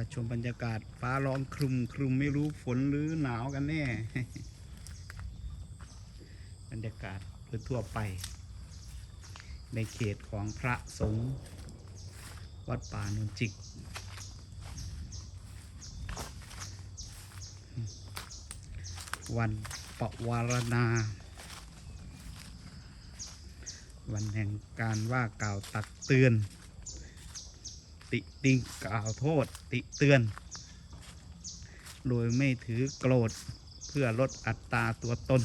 าชมบรรยากาศฟ้าร้องครึมครึมไม่รู้ฝนหรือหนาวกันแน่ บรรยากาศโดยทั่วไป ในเขตของพระสงฆ์วัดป่านุนจิก วันปวารณา วันแห่งการว่ากล่าวตักเตือน ติติงกล่าวโทษติเตือน โดยไม่ถือโกรธเพื่อลดอัตราตัวตน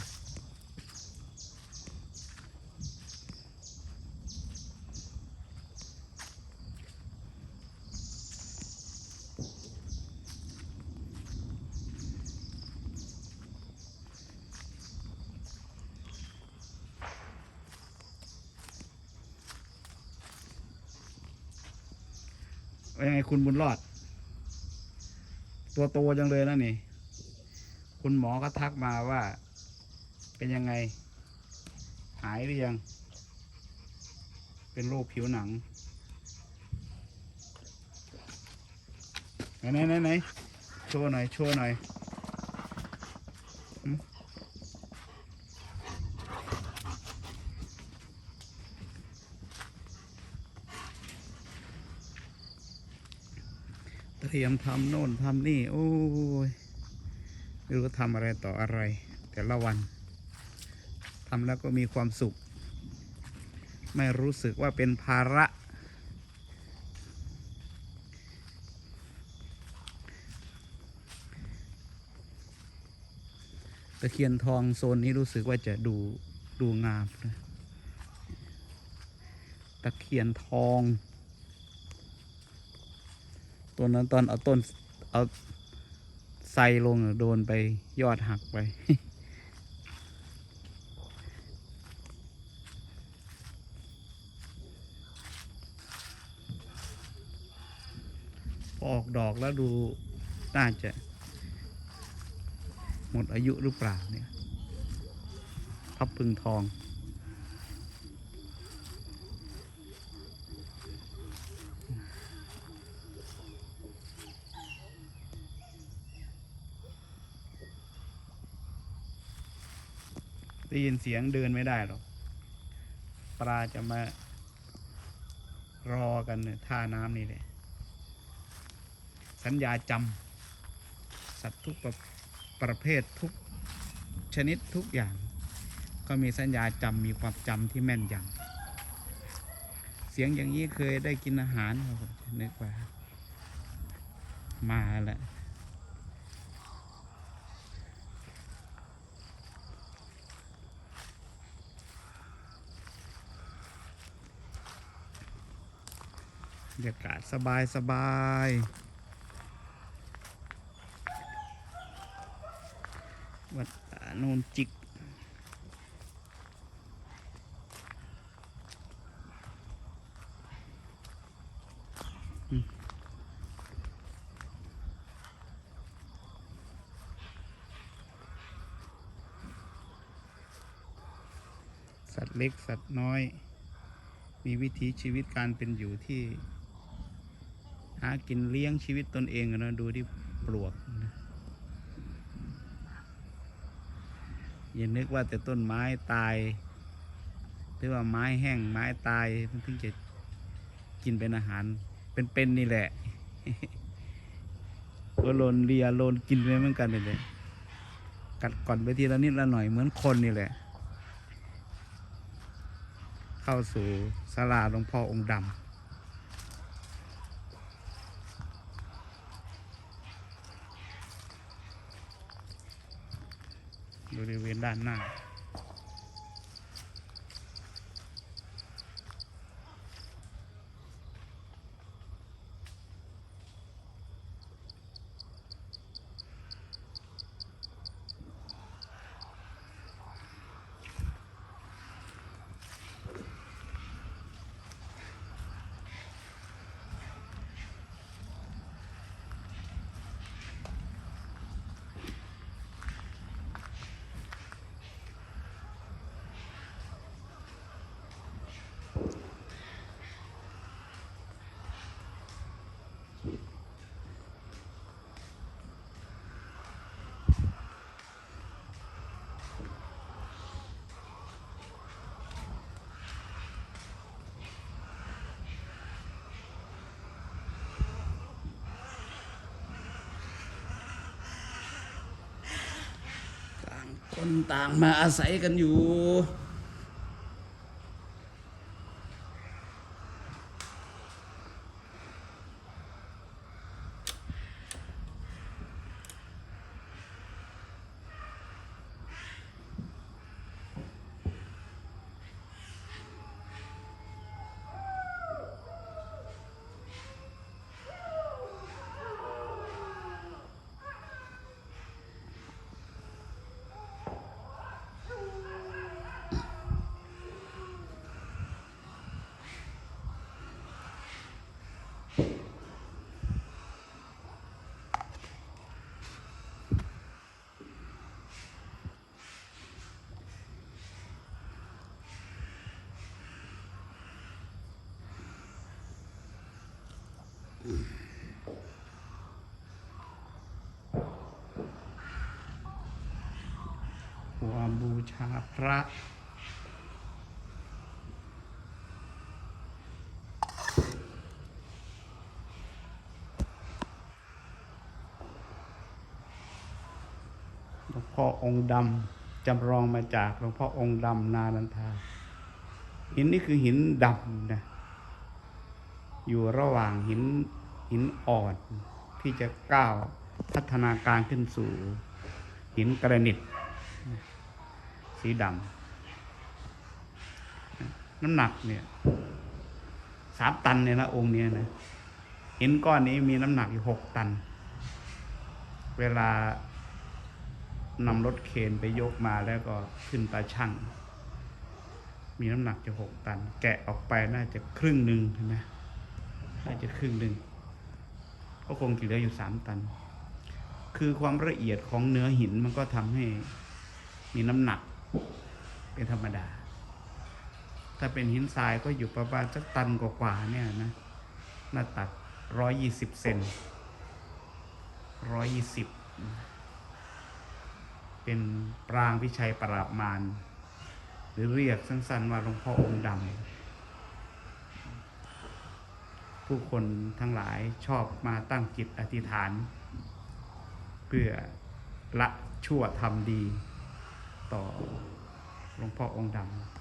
ยังไงคุณบุญรอด ตัวโตจังเลยนะนี่ คุณหมอก็ทักมาว่า เป็นยังไง หายหรือยัง เป็นโรคผิวหนัง ไหนไหนไหนไหนโชว์หน่อย โชว์หน่อย หืมเตรียมทำโน่นทำนี่ โอ้ยไม่รู้ทำอะไรต่ออะไร แต่ละวันทำแล้วก็มีความสุข ไม่รู้สึกว่าเป็นภาระ ตะเคียนทองโซนนี้รู้สึกว่าจะดูดูงามนะตะเคียนทอง ตัวนั้นตอนเอาต้นเอาไซลงโดนไปยอดหักไป ออกดอกแล้วดูน่าจะ หมดอายุหรือเปล่าเนี่ย พับพึงทอง ได้ยินเสียงเดินไม่ได้หรอก ปลาจะมารอกันเนี่ยท่าน้ำนี่แหละ สัญญาจำสัตว์ทุกประประเภททุกชนิดทุกอย่าง ก็มีสัญญาจำมีความจำที่แม่นยำเสียงอย่างนี้เคยได้กินอาหารครับนึกว่ามาแล้ว บรรยากาศสบายสบายวัดป่าโนนจิก สัตว์เล็กสัตว์น้อย มีวิถีชีวิตการเป็นอยู่ที่ากินเลี้ยงชีวิตตนเองอะนะดูที่ปลวกนะอย่านึกว่าแต่ต้นไม้ตาย หรือว่าไม้แห้งไม้ตายมันถึงจะกินเป็นอาหาร เป็นๆนนี่แหละก็โลนเลียโลนกินไปเหมือนกันนี่แหละกัดก่อนไปทีละนิดละหน่อยเหมือนคนนี่แหละ เข้าสู่ศาลาหลวงพ่อองค์ดำ บริเวณด้านหน้า คนต่างมาอาศัยกันอยู่ หัวบูชาพระหลวงพ่อองค์ดำจำลองมาจากหลวงพ่อองค์ดำนานันทาหินนี่คือหินดำนะ อยู่ระหว่างหินหินอ่อนที่จะก้าวพัฒนาการขึ้นสู่ หินกระนิตสีดำน้ำหนักเนี่ยสามตันเนี่ยนะองค์เนี้ยนะหินก้อนนี้มีน้ำหนักอยู่หกตัน เวลานำรถเคนไปยกมาแล้วก็ขึ้นตาช่าง มีน้ำหนักจะหกตัน แกะออกไปน่าจะครึ่งหนึ่งใช่ไหม น่าจะครึ่งหนึ่งก็คงเหลืออยู่สามตัน คือความละเอียดของเนื้อหินมันก็ทำให้มีน้ำหนักเป็นธรรมดา ถ้าเป็นหินทรายก็อยู่ประมาณสักตันกว่าๆเนี่ยนะ หน้าตักร้อยยี่สิบเซนร้อยยี่สิบ เป็นปรางพิชัยปราบมารหรือเรียกสั้นๆว่าหลวงพ่อองค์ดำ ผู้คนทั้งหลายชอบมาตั้งจิตอธิษฐาน เพื่อละชั่วทำดี ต่อหลวงพ่อองค์ดำ